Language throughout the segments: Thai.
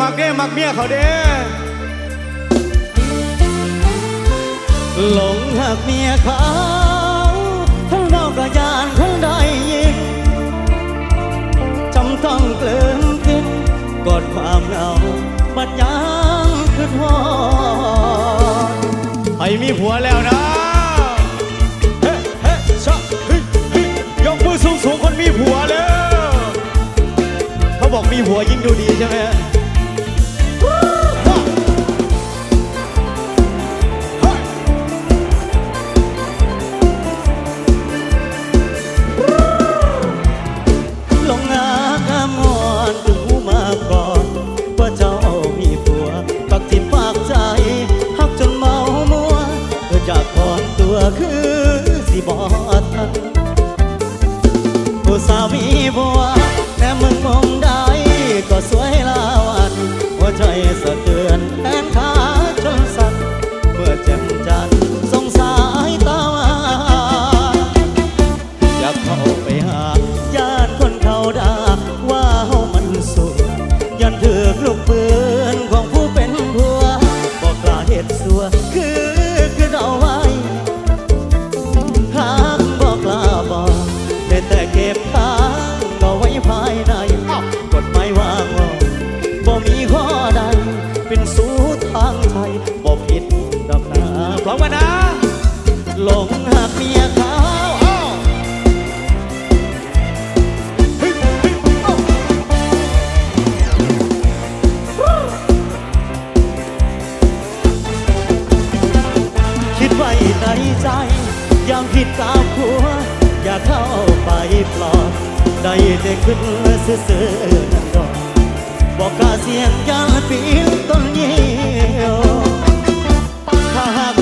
มักเด้มักเมียเขาเด้หลงหักเมียเขาทั้งนอกกระยานทั้งได้ยิงจำต้องเกลืนคินกอดความเหงาบัดยังคือทอดไปมีผัวแล้วนะเฮ้เฮ้ชะเฮ้ฮ้ยกมือสูงสูงคนมีผัวแล้วเขาบอกมีผัวยิ่งดูดีใช่ไหม forró มนะ หลงหักเมียเขาคิดไว้ในใจยามคิดตามผัว อย่าเข้าไปปลอดได้แต่ขึ้นซื่อดอกบอกกาเสียงยาปีนต้นเยี่ยวถ้าหาก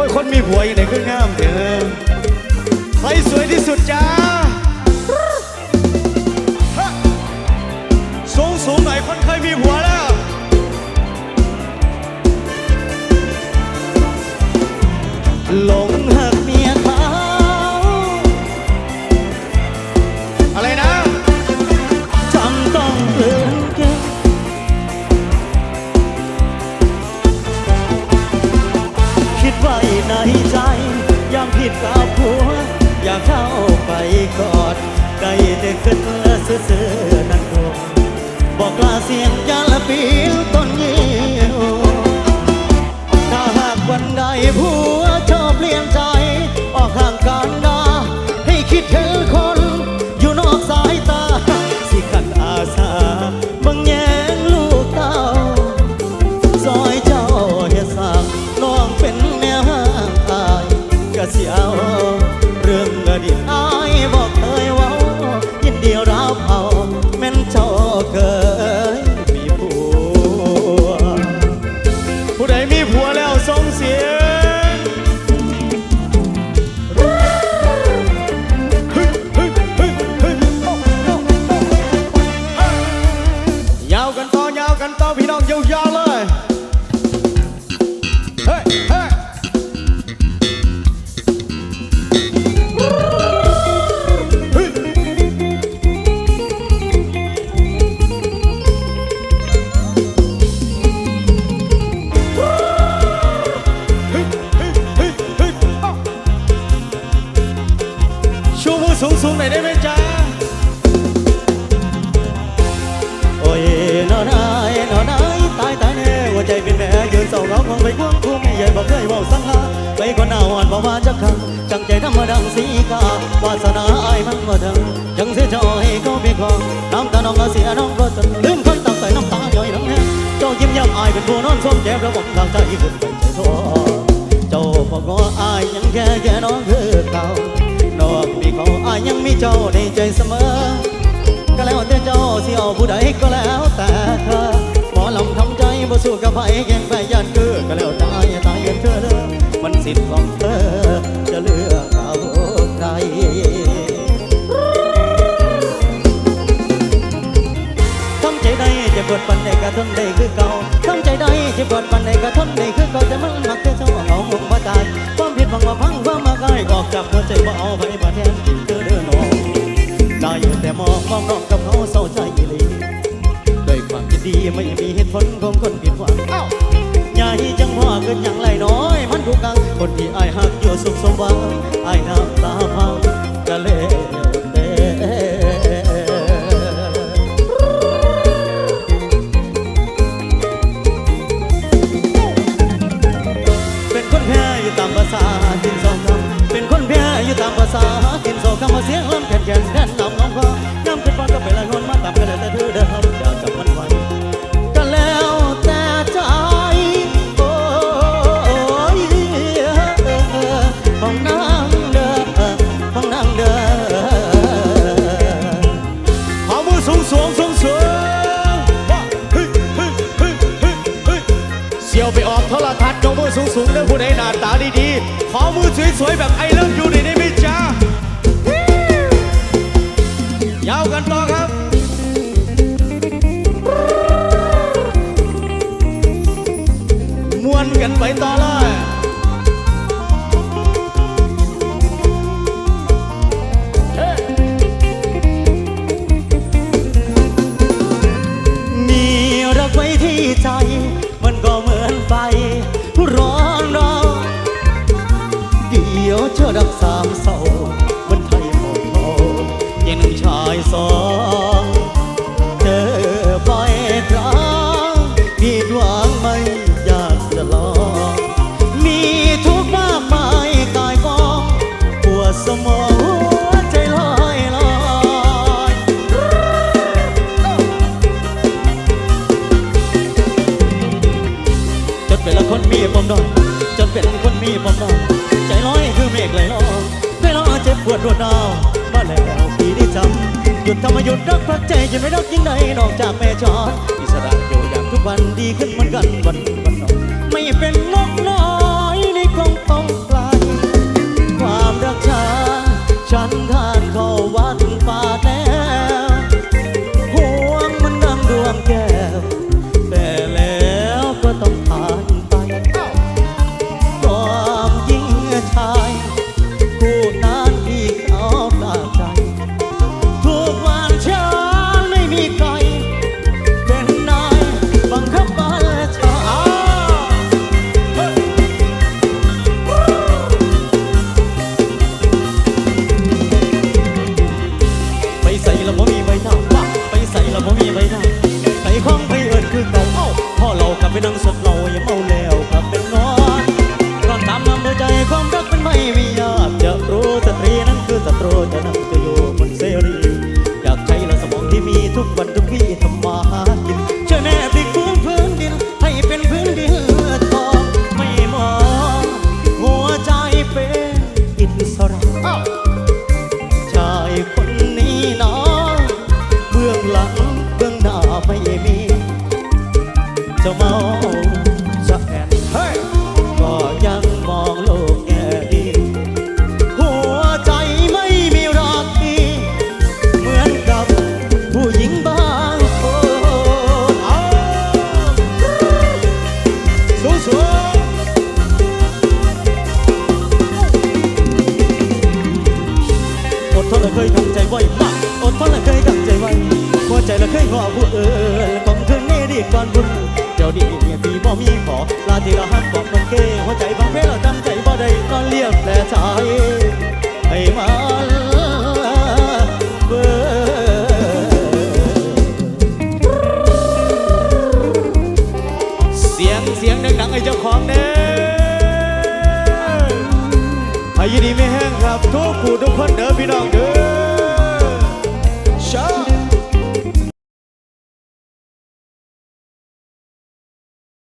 โอ้ยคนมีผัวยังไงก็งามเถอะใครสวยที่สุดจ้าสูงสูงไหนคนเคยมีผัวแล้วลง ขึ้นเมื่อเสือเสือนั่นคงบอกลาเสียงจ้า ไปควงคุ้ม่ใหญ่บอกเคยเว้าสังหาไปก็หน้าอ่อนบ่ว่าจักคำจังใจธรรมดังสีกาวาสนาอ้ยมันบ่ถึงจังเสียะให้เขาไปครองน้ำตาน้องเสียน้องบ่สนลืมคอยตักใส่น้ำตาย่อยน้ำแห้งเจ้ายิ้มย้ำอายเป็นผู้นอนส้มแก้มระบบทางใจคุณเป็นใจท้อเจ้าบอก็อายยังแค่แค่น้องเคือเขานอกมีเขาอายยังมีเจ้าในใจเสมอ ก็แล้วแต่เจ้าเสิเอาผู้ใดก็แล้วแต่เธอหมอลำทำใจบ่สู้กับไฟแก่งไปยันเก็แล้วตายตายอย่างเธอเด้อมันสิทธิ์ของเธอ จะเลือกเอาใครทำใจได้จะกดปันใดก็ทนได้คือเก่าทำใจได้จะกดปันใดก็ทนได้คือเก่าแต่มันมักจะเจ้าเอาหงมาตายความผิดหวังว่าพังความมาง่ายออกจากหัวใจบ่เอาไปมาแทนกินเธอเด้อน้องได้แต่มองมองน้องกับเขาเศร้าใจอีหลีด้วยความยินดีไม่มีเหตุผลของคนผิดหวัง เกินอย่างไรน้อย มันทุกข์กังคนที่อายหักอยู่สุขสมหวังอายน้ำตาพัง ใดหน้าตาดีๆ ขอมือสวยๆ แบบไอเลิฟยูนี่ได้ไหมจ๊ะยาวกันต่อครับมวนกันไปต่อเลย คนมีปมดอยจนเป็นคนมีปมดอยใจลอยคือเมฆไหลลอยเวลาเจ็บปวดรวดดาวมาแล้วปีนี้จำหยุดทำมาหยุดรักพักใจจะไม่รักยิ่งใดนอกจากแม่จอดอิสระอยู่อย่างทุกวันดีขึ้นเหมือนกันวันวันนอนไม่เป็นนกนอน ไปใส่ละ ยทำใจไว้มากอดทนและเคยทำใจไว้หัวใจและเคยงอผู้เอิญของคืนนี้ดีก่อนบุญเจ้าดี๋ยวดีปีบ่มีขอลาที่เราหักบอกมันเก้หัวใจบางเพลเราจำใจบ่ได้นอนเรียบแต่ใจให้มันเบิดเสียงเสียงดังๆไอ้เจ้าของเด้ออายุดีไม่แห้งครับทุกผู้ทุกคนเด้อพี่น้องเด้อ